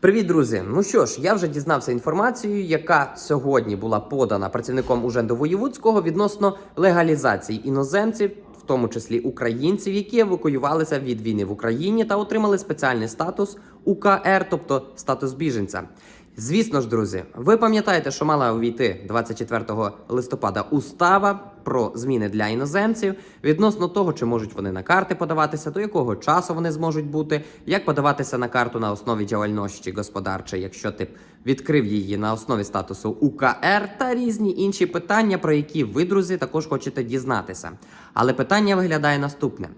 Привіт, друзі! Ну що ж, я вже дізнався інформацію, яка сьогодні була подана працівником Уженду Воєвудського відносно легалізації іноземців, в тому числі українців, які евакуювалися від війни в Україні та отримали спеціальний статус УКР, тобто статус біженця. Звісно ж, друзі, ви пам'ятаєте, що мала увійти 24 листопада устава про зміни для іноземців відносно того, чи можуть вони на карти подаватися, до якого часу вони зможуть бути, як подаватися на карту на основі діяльності господарчої, якщо ти відкрив її на основі статусу УКР та різні інші питання, про які ви, друзі, також хочете дізнатися. Але питання виглядає наступне.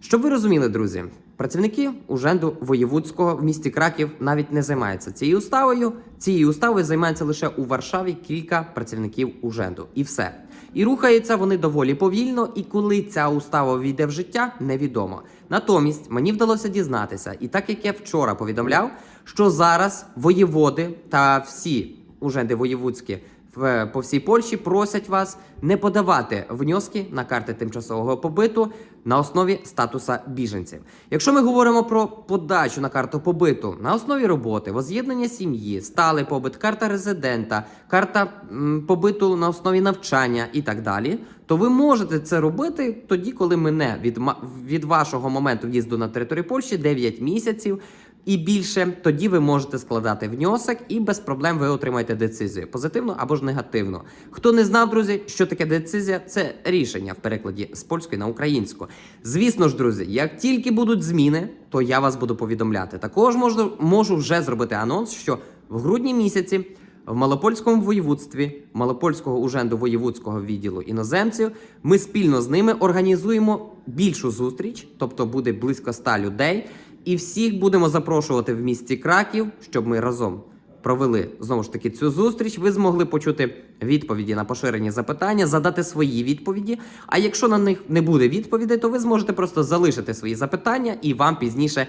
Щоб ви розуміли, друзі, працівники Уженду Воєвудського в місті Краків навіть не займаються цією уставою. Цією уставою займаються лише у Варшаві кілька працівників Уженду. І все. І рухаються вони доволі повільно, і коли ця устава війде в життя, невідомо. Натомість мені вдалося дізнатися, і так як я вчора повідомляв, що зараз воєводи та всі уженди воєвудські в по всій Польщі просять вас не подавати внески на карти тимчасового побиту на основі статуса біженців. Якщо ми говоримо про подачу на карту побиту на основі роботи, воз'єднання сім'ї, сталий побит, карта резидента, карта м, побиту на основі навчання і так далі, то ви можете це робити тоді, коли мене від, від вашого моменту в'їзду на територію Польщі 9 місяців і більше, тоді ви можете складати внесок і без проблем ви отримаєте децизію, позитивну або ж негативну. Хто не знав, друзі, що таке децизія, це рішення в перекладі з польської на українську. Звісно ж, друзі, як тільки будуть зміни, то я вас буду повідомляти. Також можу, можу вже зробити анонс, що в грудні місяці. В Малопольському воєводстві Малопольського уженду воєвудського відділу іноземців ми спільно з ними організуємо більшу зустріч, тобто буде близько ста людей, і всіх будемо запрошувати в місті Краків, щоб ми разом провели знову ж таки цю зустріч. Ви змогли почути відповіді на поширені запитання, задати свої відповіді. А якщо на них не буде відповідей, то ви зможете просто залишити свої запитання, і вам пізніше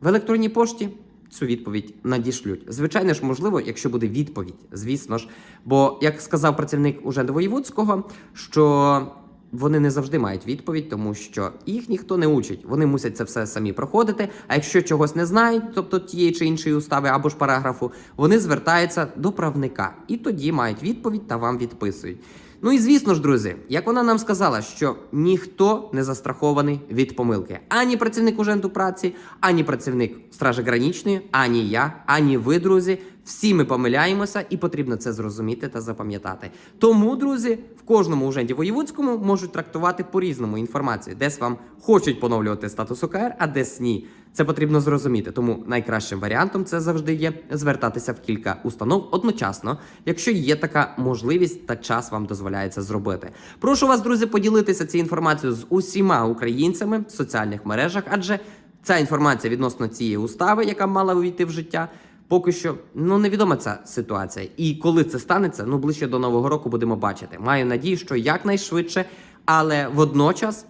в електронній пошті цю відповідь надішлють. Звичайно ж, можливо, якщо буде відповідь, звісно ж. Бо, як сказав працівник уже Воєвудського, що вони не завжди мають відповідь, тому що їх ніхто не учить. Вони мусять це все самі проходити. А якщо чогось не знають, тобто тієї чи іншої устави або ж параграфу, вони звертаються до правника і тоді мають відповідь та вам відписують. Ну і звісно ж, друзі, як вона нам сказала, що ніхто не застрахований від помилки. Ані працівник уженду праці, ані працівник стражі гранічної, ані я, ані ви, друзі. Всі ми помиляємося, і потрібно це зрозуміти та запам'ятати. Тому, друзі, в кожному уженді воєвудському можуть трактувати по-різному інформацію. Десь вам хочуть поновлювати статус ОКР, а десь ні. Це потрібно зрозуміти. Тому найкращим варіантом це завжди є звертатися в кілька установ одночасно, якщо є така можливість та час вам дозволяється зробити. Прошу вас, друзі, поділитися цією інформацією з усіма українцями в соціальних мережах, адже ця інформація відносно цієї устави, яка мала увійти в життя. Поки що ну невідома ця ситуація, і коли це станеться, ну ближче до нового року будемо бачити. Маю надію, що якнайшвидше, але водночас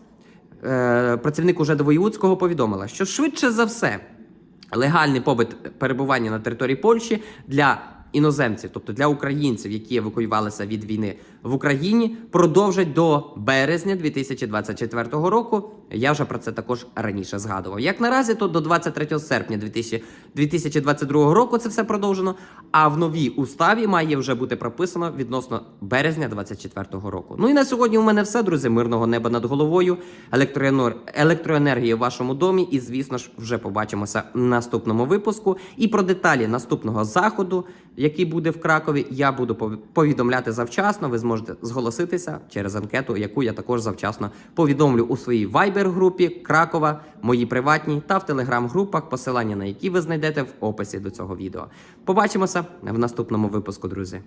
е, працівник уже Воєвудського повідомила, що швидше за все легальний побит перебування на території Польщі для іноземців, тобто для українців, які евакуювалися від війни в Україні, продовжать до березня 2024 року. Я вже про це також раніше згадував. Як наразі, то до 23 серпня 2000 2022 року це все продовжено. А в новій уставі має вже бути прописано відносно березня 2024 року. Ну і на сьогодні у мене все, друзі. Мирного неба над головою, електроенер... електроенергії в вашому домі. І звісно ж, вже побачимося в наступному випуску. І про деталі наступного заходу, який буде в Кракові, я буду пов- повідомляти завчасно. Ви зможете зголоситися через анкету, яку я також завчасно повідомлю у своїй вайбер-групі Кракова, моїй приватній та в телеграм-групах, посилання на які ви знайдете в описі до цього відео. Побачимося в наступному випуску, друзі.